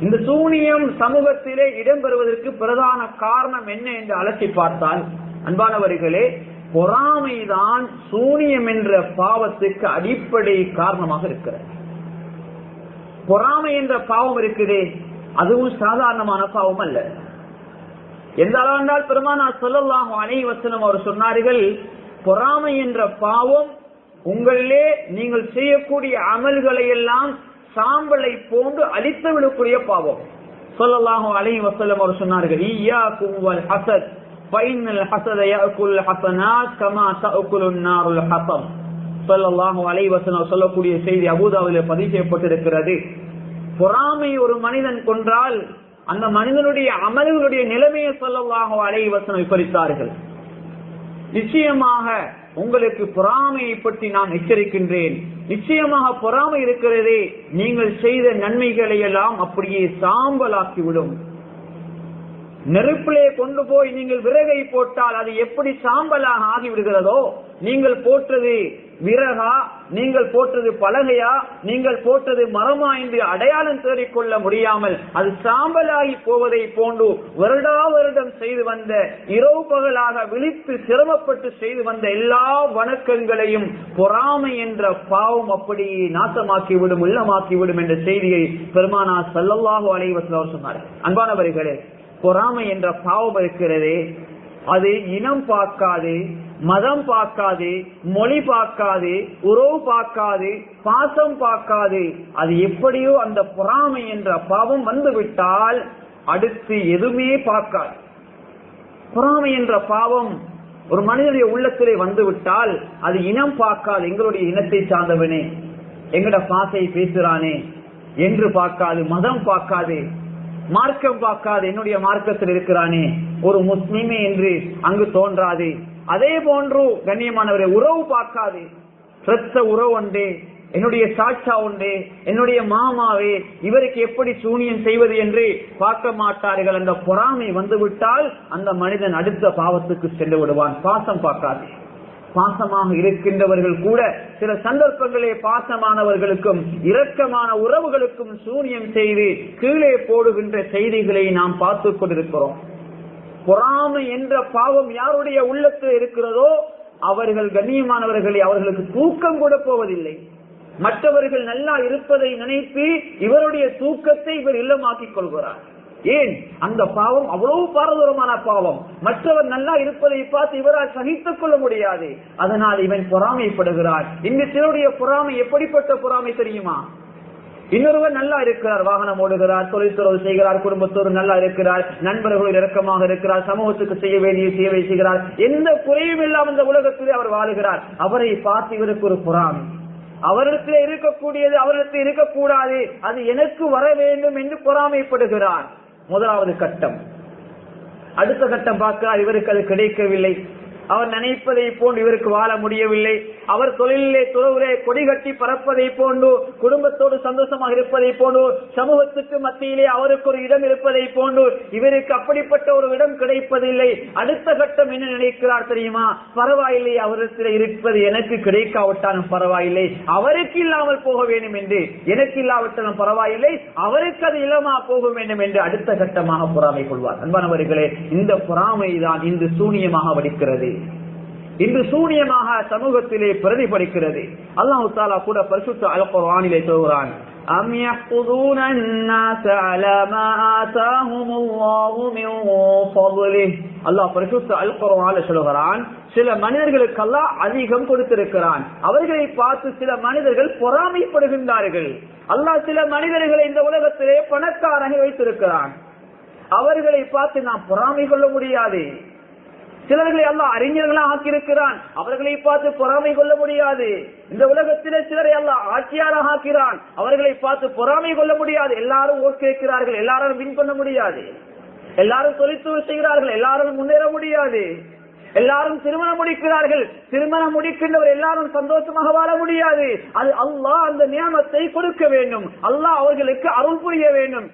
இந்த சூனியம் சமூகத்திலே இடம்பெறுவதற்கு பிரதான காரணம் என்ன என்று அலசி பார்த்தால் அன்பானவர்களே பொறாமைதான் சூனியம் என்ற பாவத்துக்கு அடிப்படை காரணமாக இருக்கிறது. பொறாமை என்ற பாவம் இருக்குதே அதுவும் சாதாரணமான பாவம் அல்ல. எந்த அளவென்றால் பெருமானா சொல்லலாம் அணை வசனம் அவர் சொன்னார்கள் பொறாமை என்ற பாவம் உங்களிலே நீங்கள் செய்யக்கூடிய அமல்களை எல்லாம் சாம்பலை போன்று அழித்து விடக்கூடிய பாவம். சொல்லலாகும் அலை வசலம் அவர் சொன்னார்கள் ஈயா வல் ஹசத் பைனல் ஹசத யாக்குல் ஹசனாத் கமா தஅக்குலுன் நாருல் ஹசம். சொல்லலாகும் அலை வசனம் சொல்லக்கூடிய செய்தி அபூதாவிலே பதிவு செய்யப்பட்டிருக்கிறது. பொறாமை ஒரு மனிதன் கொன்றால் அந்த மனிதனுடைய அமல்களுடைய நிலைமையை சொல்லலாக அலை வசனம் விபரித்தார்கள். நிச்சயமாக உங்களுக்கு பொறாமையை பற்றி நான் எச்சரிக்கின்றேன். நிச்சயமாக பொறாமை இருக்கிறதே. நீங்கள் செய்த நன்மைகளை எல்லாம் அப்படியே சாம்பலாக்கிவிடும். நெருப்பிலே கொண்டு போய் நீங்கள் விறகை போட்டால் அது எப்படி சாம்பலாக ஆகிவிடுகிறதோ நீங்கள் போட்டது விறகா நீங்கள் போட்டது பலகையா நீங்கள் போட்டது மரமா என்று அடையாளம் தேடிக்கொள்ள முடியாமல் அது சாம்பலாகி போவதை போன்று வருடா வருடம் செய்து வந்த இரவு பகலாக விழித்து சிரமப்பட்டு செய்து வந்த எல்லா வணக்கங்களையும் பொறாமை என்ற பாவம் அப்படியே நாசமாக்கிவிடும் உள்ளமாக்கிவிடும் என்ற செய்தியை பெருமானா சல்லல்லாஹு அலைவசம் சொன்னார். அன்பானவர்களே பொறாமை என்ற பாவம் இருக்கிறதே அது இனம் பார்க்காது மதம் பார்க்காது மொழி பார்க்காது உறவு பார்க்காது பாசம் பார்க்காது அது எப்படியோ அந்த பொறாமை என்ற பாவம் வந்துவிட்டால் அடுத்து எதுவுமே பார்க்காது. பொறாமை என்ற பாவம் ஒரு மனிதனுடைய உள்ளத்திலே வந்துவிட்டால் அது இனம் பார்க்காது எங்களுடைய இனத்தை சார்ந்தவனே. எங்கட பாசை பேசுறானே என்று பார்க்காது மதம் பார்க்காது மார்க்கம் பார்க்காது என்னுடைய மார்க்கத்தில் இருக்கிறானே. ஒரு முஸ்லிமே என்று அங்கு தோன்றாது. அதே போன்று கண்ணியமானவரை உறவு பார்க்காது. பிரச்ச உறவு உண்டே என்னுடைய சாட்சா உண்டே என்னுடைய மாமாவே இவருக்கு எப்படி சூனியம் செய்வது என்று பார்க்க மாட்டார்கள். அந்த பொறாமை வந்துவிட்டால் அந்த மனிதன் அடுத்த பாவத்துக்கு சென்று விடுவான். பாசம் பார்க்காது. பாசமாக இருக்கின்றவர்கள் கூட சில சந்தர்ப்பங்களே பாசமானவர்களுக்கும் இரக்கமான உறவுகளுக்கும் சூனியம் செய்து கீழே போடுகின்ற செய்திகளை நாம் பார்த்து கொண்டிருக்கிறோம். பொறாமை என்ற பாவம் யாருடைய உள்ளத்தில் இருக்கிறதோ அவர்கள் கண்ணியமானவர்களை அவர்களுக்கு தூக்கம் கூட போவதில்லை. மற்றவர்கள் நல்லா இருப்பதை நினைத்து இவருடைய தூக்கத்தை இவர் இல்லமாக்கிக் கொள்கிறார். ஏன்? அந்த பாவம் அவ்வளவு பாரதூரமான பாவம். மற்றவர் நல்லா இருப்பதை பார்த்து இவரால் சகித்துக் கொள்ள முடியாது. அதனால் இவன் பொறாமைப்படுகிறார் இந்த சிலருடைய பொறாமை எப்படிப்பட்ட பொறாமை தெரியுமா? இன்னொருவர் நல்லா இருக்கிறார் வாகனம் ஓடுகிறார் தொழில்துறவு செய்கிறார் குடும்பத்தோடு நல்லா இருக்கிறார் நண்பர்கள் இறக்கமாக இருக்கிறார் சமூகத்துக்கு செய்ய வேண்டிய சேவை செய்கிறார் எந்த குறையும் இல்லாமல் இந்த உலகத்திலே அவர் வாழுகிறார். அவரை பார்த்து இவருக்கு ஒரு பொறாமை. அவரிடத்தில் இருக்கக்கூடியது அவரிடத்தில் இருக்கக்கூடாது அது எனக்கு வர வேண்டும் என்று பொறாமைப்படுகிறார். முதலாவது கட்டம். அடுத்த கட்டம் பார்க்கிறார் இவருக்கு அது கிடைக்கவில்லை. அவர் நினைப்பதை போன்று இவருக்கு வாழ முடியவில்லை. அவர் தொழிலே துறவுலே கொடி கட்டி பறப்பதை போன்று குடும்பத்தோடு சந்தோஷமாக இருப்பதை போன்று சமூகத்துக்கு மத்தியிலே அவருக்கு ஒரு இடம் இருப்பதை போன்று இவருக்கு அப்படிப்பட்ட ஒரு இடம் கிடைப்பதில்லை. அடுத்த கட்டம் என்ன நினைக்கிறார் தெரியுமா? பரவாயில்லை அவரிடத்தில் இருப்பது எனக்கு கிடைக்காவிட்டாலும் பரவாயில்லை. அவருக்கு இல்லாமல் போக வேண்டும் என்று. எனக்கு இல்லாவிட்டாலும் பரவாயில்லை. அவருக்கு அது இல்லாமா போக வேண்டும் என்று அடுத்த கட்டமாக பொறாமை கொள்வார். அன்பானவர்களே இந்த பொறாமை தான் இன்று சூனியமாக வடிக்கிறது. இன்று சூனியமாக சமூகத்திலே பிரதிபலிக்கிறது அல்லாஹு தாலா கூட பரிசுத்த அல்குர்ஆனிலே சொல்கிறான் أم يحفظون الناس على ما آتاهم الله من فضله அல்லாஹ் பரிசுத்த அல் குர்ஆன்ல சொல்கிறான் சில மனிதர்களுக்கு அல்லாஹ் அதிகம் கொடுத்திருக்கிறான் அவர்களை பார்த்து சில மனிதர்கள் பொறாமைப்படுகின்றார்கள் அல்லாஹ் சில மனிதர்களை இந்த உலகத்திலே பணக்காரங்க வைத்திருக்கிறான் அவர்களை பார்த்து நாம் பொறாமை கொள்ள முடியாது சிலர்களை எல்லாம் அறிஞர்களா ஆக்கியிருக்கிறான். அவர்களை பார்த்து பொறாமை கொள்ள முடியாது. இந்த உலகத்திலே சிலரை எல்லாம் ஆட்சியாராக ஆக்கிறான். அவர்களை பார்த்து பொறாமை கொள்ள முடியாது. எல்லாரும் ஓட் கேட்கிறார்கள். எல்லாரும் வின் பண்ண முடியாது. எல்லாரும் தொழிற்துறை செய்கிறார்கள். எல்லாரும் முன்னேற முடியாது. எல்லாரும் திருமணம் முடிக்கிறார்கள். திருமணம் முடிக்கின்றவர் எல்லாரும் சந்தோஷமாக வாழ முடியாது. அது அல்லாஹ் அந்த நியமத்தை கொடுக்க வேண்டும். அல்லாஹ் அவர்களுக்கு அருள் புரிய வேண்டும்.